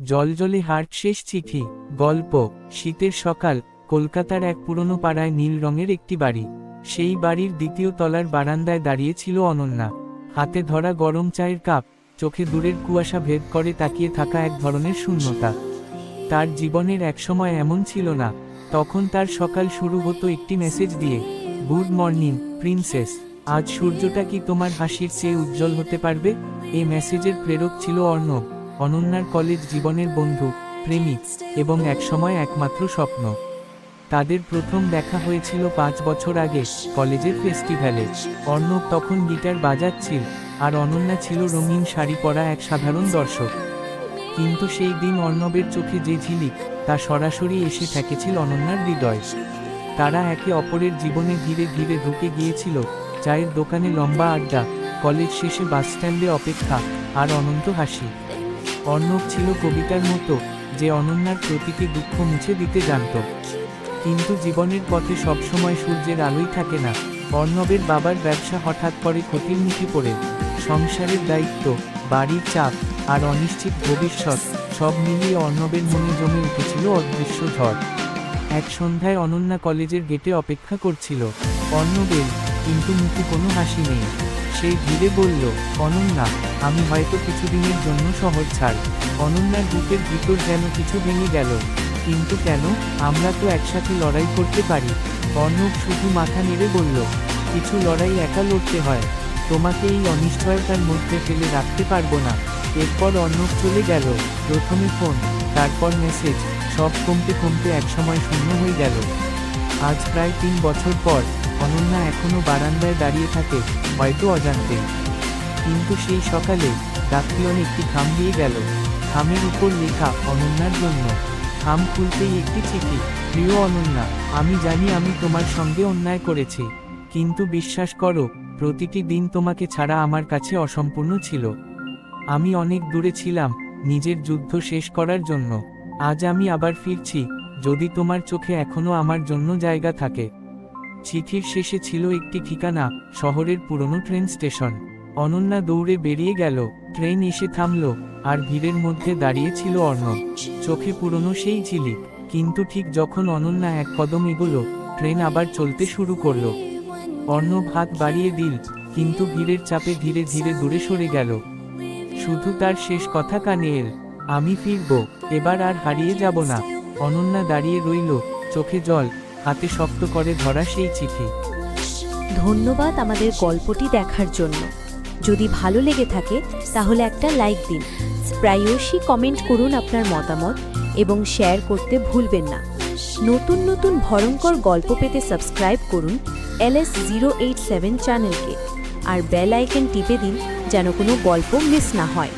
জলজলে heart শেষ চিঠি, গল্প, শীতের সকাল, কলকাতার এক পুরনো পাড়ায় নীল রঙের একটি বাড়ি। সেই বাড়ির দ্বিতীয় তলার বারান্দায় দাঁড়িয়ে ছিল অনন্যা। হাতে ধরা গরম চায়ের কাপ, চোখে দূরের কুয়াশা ভেদ করে তাকিয়ে থাকা এক ধরনের শূন্যতা। তার জীবনের একসময় এমন ছিল না, তখন তার সকাল শুরু হতো একটি মেসেজ দিয়ে, গুড মর্নিং, প্রিন্সেস, আজ সূর্যটা কি তোমার হাসির চেয়ে উজ্জ্বল হতে পারবে? এই মেসেজের প্রেরক ছিল অর্ণব। অনন্যার কলেজ জীবনের বন্ধু প্রেমিক এবং একসময় একমাত্র স্বপ্ন। তাদের প্রথম দেখা হয়েছিল পাঁচ বছর আগে কলেজের ফেস্টিভ্যালে। অর্ণব তখন গিটার বাজাচ্ছিল আর অনন্যা ছিল রঙিন শাড়ি পরা এক সাধারণ দর্শক। কিন্তু সেই দিন অর্ণবের চোখে যে ঝিলিক, তা সরাসরি এসে ঠেকেছিল অনন্যার হৃদয়। তারা একে অপরের জীবনে ধীরে ধীরে ঢুকে গিয়েছিল চায়ের দোকানে লম্বা আড্ডা, কলেজ শেষে বাসস্ট্যান্ডে অপেক্ষা আর অনন্ত হাসি। অর্ণব ছিল কবিতার মতো যে অনন্যার প্রতিটি দুঃখ মুছে দিতে জানত। কিন্তু জীবনের পথে সবসময় সূর্যের আলোই থাকে না। অর্ণবের বাবার ব্যবসা হঠাৎ করে ক্ষতির মুখে পড়ে। সংসারের দায়িত্ব, বাড়ির চাপ আর অনিশ্চিত ভবিষ্যৎ সব মিলিয়ে অর্ণবের মনে জমে উঠেছিল অদৃশ্য ঝড়। এক সন্ধ্যায় অনন্যা কলেজের গেটে অপেক্ষা করছিল। অর্ণবের কিন্তু মুখে কোনো হাসি নেই। সেই ধীরে বলল, অনন্যা, আমি হয়তো কিছুদিনের জন্য শহর ছাড়। অনন্যার বুকের ভিতর যেন কিছু ভেঙে গেল। কিন্তু কেন? আমরা তো একসাথে লড়াই করতে পারি। অর্ণব শুধু মাথা নেড়ে বলল, কিছু লড়াই একা লড়তে হয়। তোমাকে এই অনিশ্চয়তার মধ্যে ফেলে রাখতে পারব না। এরপর অর্ণব চলে গেল, প্রথমে ফোন, তারপর মেসেজ, সব কমতে কমতে একসময় শূন্য হয়ে গেল। আজ প্রায় তিন বছর পর অনন্যা এখনও বারান্দায় দাঁড়িয়ে থাকে, হয়তো অজান্তে। কিন্তু সেই সকালে ডাকপিয়ন একটি খাম দিয়ে গেল। খামের উপর লেখা অনন্যার জন্য। খাম খুলতেই একটি চিঠি, প্রিয় অনন্যা, আমি জানি আমি তোমার সঙ্গে অন্যায় করেছি। কিন্তু বিশ্বাস করো, প্রতিটি দিন তোমাকে ছাড়া আমার কাছে অসম্পূর্ণ ছিল। আমি অনেক দূরে ছিলাম, নিজের যুদ্ধ শেষ করার জন্য। আজ আমি আবার ফিরছি, যদি তোমার চোখে এখনও আমার জন্য জায়গা থাকে। চিঠির শেষে ছিল একটি ঠিকানা, শহরের পুরনো ট্রেন স্টেশন। অনন্যা দৌড়ে বেরিয়ে গেল, ট্রেন এসে থামল, আর ভিড়ের মধ্যে দাঁড়িয়ে ছিল চোখে পুরনো সেই ঝিলিক, কিন্তু ঠিক যখন অনন্যা এক কদম এগোলো, ট্রেন আবার চলতে শুরু করল। অর্ণব হাত বাড়িয়ে দিল, কিন্তু ভিড়ের চাপে ধীরে ধীরে দূরে সরে গেল। শুধু তার শেষ কথা কানে এল, আমি ফিরব, এবার আর হারিয়ে যাব না। অনন্যা দাঁড়িয়ে রইল, চোখে জল হাতে শক্ত করে ধরা সেই চিঠি। ধন্যবাদ আমাদের গল্পটি দেখার জন্য। যদি ভালো লেগে থাকে, তাহলে একটা লাইক দিন। প্রায়শই কমেন্ট করুন আপনার মতামত এবং শেয়ার করতে ভুলবেন না। নতুন নতুন ভয়ঙ্কর গল্প পেতে সাবস্ক্রাইব করুন L S zero eight seven চ্যানেলকে। আর বেল আইকন টিপে দিন যেন কোনো গল্প মিস না হয়।